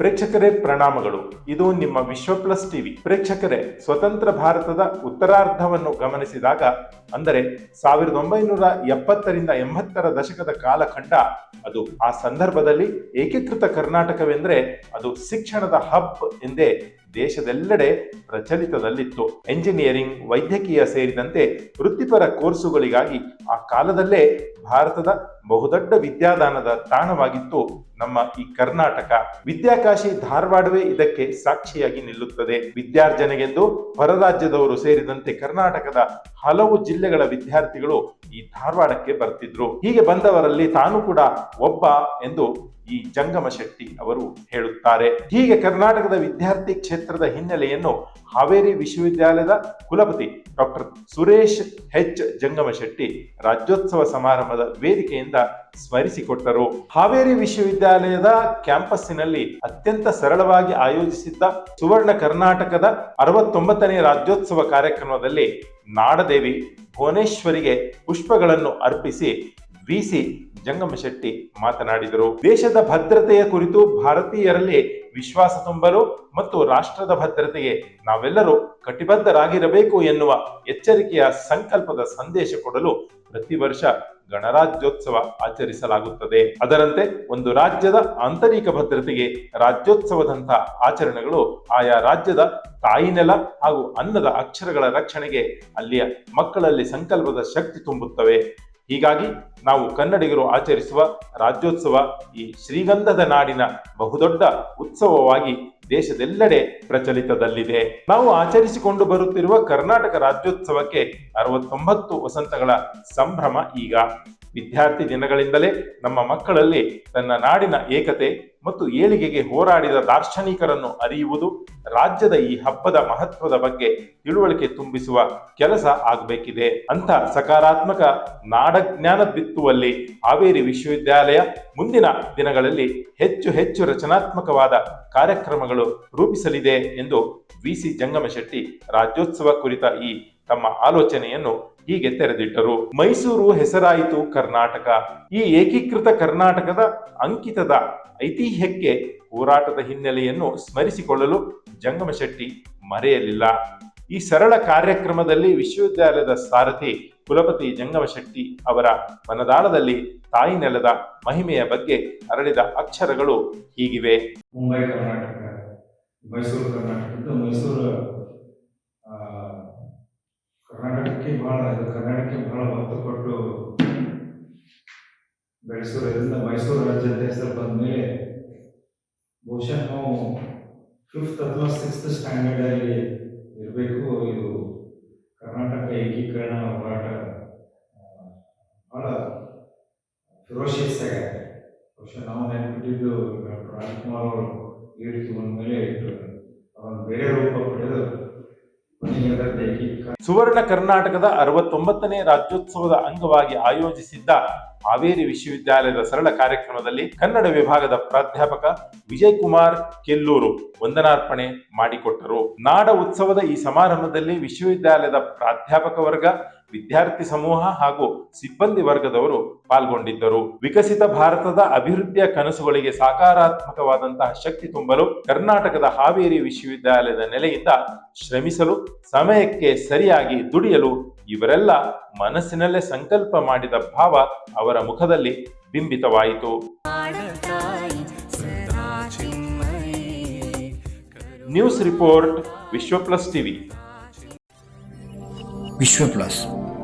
ಪ್ರೇಕ್ಷಕರೇ ಪ್ರಣಾಮಗಳು. ಇದು ನಿಮ್ಮ ವಿಶ್ವ ಪ್ಲಸ್ ಟಿವಿ. ಪ್ರೇಕ್ಷಕರೇ ಸ್ವತಂತ್ರ ಭಾರತದ ಉತ್ತರಾರ್ಧವನ್ನು ಗಮನಿಸಿದಾಗ ಅಂದರೆ ಸಾವಿರದ ಒಂಬೈನೂರ ಎಪ್ಪತ್ತರಿಂದ ಎಂಬತ್ತರ ದಶಕದ ಕಾಲಖಂಡ, ಅದು ಆ ಸಂದರ್ಭದಲ್ಲಿ ಏಕೀಕೃತ ಕರ್ನಾಟಕವೆಂದರೆ ಅದು ಶಿಕ್ಷಣದ ಹಬ್ ಎಂದೇ ದೇಶದೆಲ್ಲೆಡೆ ಪ್ರಚಲಿತದಲ್ಲಿತ್ತು. ಎಂಜಿನಿಯರಿಂಗ್, ವೈದ್ಯಕೀಯ ಸೇರಿದಂತೆ ವೃತ್ತಿಪರ ಕೋರ್ಸುಗಳಿಗಾಗಿ ಆ ಕಾಲದಲ್ಲೇ ಭಾರತದ ಬಹುದೊಡ್ಡ ವಿದ್ಯಾದಾನದ ತಾಣವಾಗಿತ್ತು ನಮ್ಮ ಈ ಕರ್ನಾಟಕ. ವಿದ್ಯಾಕಾಶಿ ಧಾರವಾಡವೇ ಇದಕ್ಕೆ ಸಾಕ್ಷಿಯಾಗಿ ನಿಲ್ಲುತ್ತದೆ. ವಿದ್ಯಾರ್ಜನೆಗೆಂದು ಹೊರ ರಾಜ್ಯದವರು ಸೇರಿದಂತೆ ಕರ್ನಾಟಕದ ಹಲವು ಜಿಲ್ಲೆಗಳ ವಿದ್ಯಾರ್ಥಿಗಳು ಈ ಧಾರವಾಡಕ್ಕೆ ಬರ್ತಿದ್ರು. ಹೀಗೆ ಬಂದವರಲ್ಲಿ ತಾನು ಕೂಡ ಒಬ್ಬ ಎಂದು ಈ ಜಂಗಮ ಶೆಟ್ಟಿ ಅವರು ಹೇಳುತ್ತಾರೆ. ಹೀಗೆ ಕರ್ನಾಟಕದ ವಿದ್ಯಾರ್ಥಿ ಕ್ಷೇತ್ರದ ಹಿನ್ನೆಲೆಯನ್ನು ಹಾವೇರಿ ವಿಶ್ವವಿದ್ಯಾಲಯದ ಕುಲಪತಿ ಡಾಕ್ಟರ್ ಸುರೇಶ್ ಹೆಚ್ ಜಂಗಮ ಶೆಟ್ಟಿ ರಾಜ್ಯೋತ್ಸವ ಸಮಾರಂಭದ ವೇದಿಕೆಯಿಂದ ಸ್ಮರಿಸಿಕೊಟ್ಟರು. ಹಾವೇರಿ ವಿಶ್ವವಿದ್ಯಾಲಯದ ಕ್ಯಾಂಪಸ್ಸಿನಲ್ಲಿ ಅತ್ಯಂತ ಸರಳವಾಗಿ ಆಯೋಜಿಸಿದ್ದ ಸುವರ್ಣ ಕರ್ನಾಟಕದ ಅರವತ್ತೊಂಬತ್ತನೇ ರಾಜ್ಯೋತ್ಸವ ಕಾರ್ಯಕ್ರಮದಲ್ಲಿ ನಾಡದೇವಿ ಭುವನೇಶ್ವರಿಗೆ ಪುಷ್ಪಗಳನ್ನು ಅರ್ಪಿಸಿ ವಿಸಿ ಜಂಗಮಶೆಟ್ಟಿ ಮಾತನಾಡಿದರು. ದೇಶದ ಭದ್ರತೆಯ ಕುರಿತು ಭಾರತೀಯರಲ್ಲಿ ವಿಶ್ವಾಸ ತುಂಬಲು ಮತ್ತು ರಾಷ್ಟ್ರದ ಭದ್ರತೆಗೆ ನಾವೆಲ್ಲರೂ ಕಟಿಬದ್ಧರಾಗಿರಬೇಕು ಎನ್ನುವ ಎಚ್ಚರಿಕೆಯ ಸಂಕಲ್ಪದ ಸಂದೇಶ ಕೊಡಲು ಪ್ರತಿ ವರ್ಷ ಗಣರಾಜ್ಯೋತ್ಸವ ಆಚರಿಸಲಾಗುತ್ತದೆ. ಅದರಂತೆ ಒಂದು ರಾಜ್ಯದ ಆಂತರಿಕ ಭದ್ರತೆಗೆ ರಾಜ್ಯೋತ್ಸವದಂತಹ ಆಚರಣೆಗಳು ಆಯಾ ರಾಜ್ಯದ ತಾಯಿನೆಲ ಹಾಗೂ ಅನ್ನದ ಅಕ್ಷರಗಳ ರಕ್ಷಣೆಗೆ ಅಲ್ಲಿಯ ಮಕ್ಕಳಲ್ಲಿ ಸಂಕಲ್ಪದ ಶಕ್ತಿ ತುಂಬುತ್ತವೆ. ಹೀಗಾಗಿ ನಾವು ಕನ್ನಡಿಗರು ಆಚರಿಸುವ ರಾಜ್ಯೋತ್ಸವ ಈ ಶ್ರೀಗಂಧದ ನಾಡಿನ ಬಹುದೊಡ್ಡ ಉತ್ಸವವಾಗಿ ದೇಶದೆಲ್ಲೆಡೆ ಪ್ರಚಲಿತದಲ್ಲಿದೆ. ನಾವು ಆಚರಿಸಿಕೊಂಡು ಬರುತ್ತಿರುವ ಕರ್ನಾಟಕ ರಾಜ್ಯೋತ್ಸವಕ್ಕೆ ಅರವತ್ತೊಂಬತ್ತು ವಸಂತಗಳ ಸಂಭ್ರಮ ಈಗ. ವಿದ್ಯಾರ್ಥಿ ದಿನಗಳಿಂದಲೇ ನಮ್ಮ ಮಕ್ಕಳಲ್ಲಿ ತನ್ನ ನಾಡಿನ ಏಕತೆ ಮತ್ತು ಏಳಿಗೆಗೆ ಹೋರಾಡಿದ ದಾರ್ಶನಿಕರನ್ನು ಅರಿಯುವುದು ರಾಜ್ಯದ ಈ ಹಬ್ಬದ ಮಹತ್ವದ ಬಗ್ಗೆ ತಿಳುವಳಿಕೆ ತುಂಬಿಸುವ ಕೆಲಸ ಆಗಬೇಕಿದೆ ಅಂತ ಸಕಾರಾತ್ಮಕ ನಾಡಜ್ಞಾನ ಬಿತ್ತುವಲ್ಲಿ ಹಾವೇರಿ ವಿಶ್ವವಿದ್ಯಾಲಯ ಮುಂದಿನ ದಿನಗಳಲ್ಲಿ ಹೆಚ್ಚು ಹೆಚ್ಚು ರಚನಾತ್ಮಕವಾದ ಕಾರ್ಯಕ್ರಮಗಳು ರೂಪಿಸಲಿದೆ ಎಂದು ವಿಸಿ ಜಂಗಮಶೆಟ್ಟಿ ರಾಜ್ಯೋತ್ಸವ ಕುರಿತ ಈ ತಮ್ಮ ಆಲೋಚನೆಯನ್ನು ಹೀಗೆ ತೆರೆದಿಟ್ಟರು. ಮೈಸೂರು ಹೆಸರಾಯಿತು ಕರ್ನಾಟಕ. ಈ ಏಕೀಕೃತ ಕರ್ನಾಟಕದ ಅಂಕಿತದ ಐತಿಹ್ಯಕ್ಕೆ ಹೋರಾಟದ ಹಿನ್ನೆಲೆಯನ್ನು ಸ್ಮರಿಸಿಕೊಳ್ಳಲು ಜಂಗಮಶೆಟ್ಟಿ ಮರೆಯಲಿಲ್ಲ. ಈ ಸರಳ ಕಾರ್ಯಕ್ರಮದಲ್ಲಿ ವಿಶ್ವವಿದ್ಯಾಲಯದ ಸಾರಥಿ ಕುಲಪತಿ ಜಂಗಮಶೆಟ್ಟಿ ಅವರ ಮನದಾಳದಲ್ಲಿ ತಾಯಿ ನೆಲದ ಮಹಿಮೆಯ ಬಗ್ಗೆ ಅರಳಿದ ಅಕ್ಷರಗಳು ಹೀಗಿವೆ. ಮುಂಬೈ ಕರ್ನಾಟಕ, ಮೈಸೂರು ಕರ್ನಾಟಕ ಮೈಸೂರು ಆ, ಕರ್ನಾಟಕಕ್ಕೆ ಬಹಳ ಇದು ಕನ್ನಡಕ್ಕೆ ಬಹಳ ಒತ್ತು ಕೊಟ್ಟು ಬೆಳೆಸೋದ್ರಿಂದ ಮೈಸೂರು ರಾಜ್ಯದ ಹೆಸರು ಬಂದ ಮೇಲೆ ಬಹುಶಃ ನಾವು ಫಿಫ್ತ್ ಅಥವಾ ಸಿಕ್ಸ್ತ್ ಸ್ಟ್ಯಾಂಡರ್ಡಲ್ಲಿ ಇರಬೇಕು. ಇದು ಕರ್ನಾಟಕ ಏಕೀಕರಣ ಹೋರಾಟ ಬಹಳ ಫಿರೋಷಿಯಸ್ ಆಗಿದೆ ಬಹುಶಃ ನಾವು ನೆನಪಿಟ್ಟಿದ್ದು ಡಾಕ್ಟರ್ ರಾಜ್ಕುಮಾರ್ ಅವರು ಹೇಳಿತು ಅಂದಮೇಲೆ ಅವನು ಬೇರೆ ರೂಪ ಸುವರ್ಣ ಕರ್ನಾಟಕದ ಅರವತ್ತೊಂಬತ್ತನೇ ರಾಜ್ಯೋತ್ಸವದ ಅಂಗವಾಗಿ ಆಯೋಜಿಸಿದ್ದ ಹಾವೇರಿ ವಿಶ್ವವಿದ್ಯಾಲಯದ ಸರಳ ಕಾರ್ಯಕ್ರಮದಲ್ಲಿ ಕನ್ನಡ ವಿಭಾಗದ ಪ್ರಾಧ್ಯಾಪಕ ವಿಜಯ್ ಕುಮಾರ್ ಕೆಲ್ಲೂರು ವಂದನಾರ್ಪಣೆ ಮಾಡಿಕೊಟ್ಟರು. ನಾಡ ಉತ್ಸವದ ಈ ಸಮಾರಂಭದಲ್ಲಿ ವಿಶ್ವವಿದ್ಯಾಲಯದ ಪ್ರಾಧ್ಯಾಪಕ ವರ್ಗ ವಿದ್ಯಾರ್ಥಿ ಸಮೂಹ ಹಾಗೂ ಸಿಬ್ಬಂದಿ ವರ್ಗದವರು ಪಾಲ್ಗೊಂಡಿದ್ದರು. ವಿಕಸಿತ ಭಾರತದ ಅಭಿವೃದ್ಧಿಯ ಕನಸುಗಳಿಗೆ ಸಕಾರಾತ್ಮಕವಾದಂತಹ ಶಕ್ತಿ ತುಂಬಲು ಕರ್ನಾಟಕದ ಹಾವೇರಿ ವಿಶ್ವವಿದ್ಯಾಲಯದ ನೆಲೆಯಿಂದ ಶ್ರಮಿಸಲು, ಸಮಯಕ್ಕೆ ಸರಿಯಾಗಿ ದುಡಿಯಲು ಇವರೆಲ್ಲ ಮನಸ್ಸಿನಲ್ಲೇ ಸಂಕಲ್ಪ ಮಾಡಿದ ಭಾವ ಅವರ ಮುಖದಲ್ಲಿ ಬಿಂಬಿತವಾಯಿತು. News report Vishwa plus TV. Vishwa plus